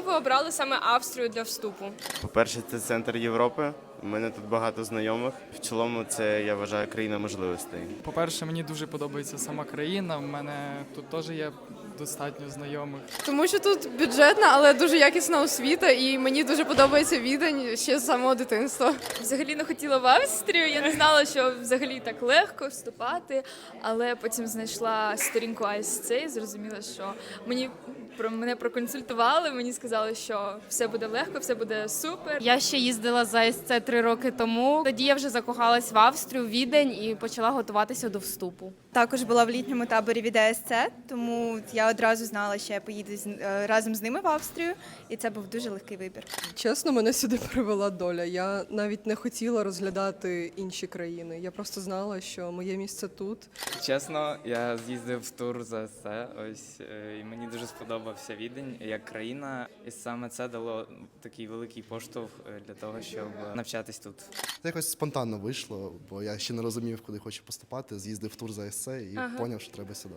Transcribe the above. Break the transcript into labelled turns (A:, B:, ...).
A: Чому ви обрали саме Австрію для вступу?
B: По-перше, це центр Європи. У мене тут багато знайомих. В цілому, це я вважаю країна можливостей.
C: По-перше, мені дуже подобається сама країна. У мене тут теж є достатньо знайомих.
D: Тому що тут бюджетна, але дуже якісна освіта, і мені дуже подобається відень ще з самого дитинства.
E: Взагалі не хотіла в Австрію. Я не знала, що взагалі так легко вступати, але потім знайшла сторінку АСЦ і зрозуміла, що мені про мене проконсультували. Мені сказали, що все буде легко, все буде супер.
F: Я ще їздила за СЦ три роки тому. Тоді я вже закохалась в Австрію, Відень і почала готуватися до вступу.
G: Також була в літньому таборі від АСЦ, тому я одразу знала, що я поїду з- е, разом з ними в Австрію, і це був дуже легкий вибір.
H: Чесно, мене сюди привела доля. Я навіть не хотіла розглядати інші країни. Я просто знала, що моє місце тут.
I: Чесно, я з'їздив в тур за це. Ось е, і мені дуже сподобався відень як країна, і саме це дало такий великий поштовх е, для того, щоб навчатись тут.
J: Це якось спонтанно вийшло, бо я ще не розумів, куди хочу поступати. З'їздив в тур за есе і
A: Ага.
J: зрозумів, що треба сюди.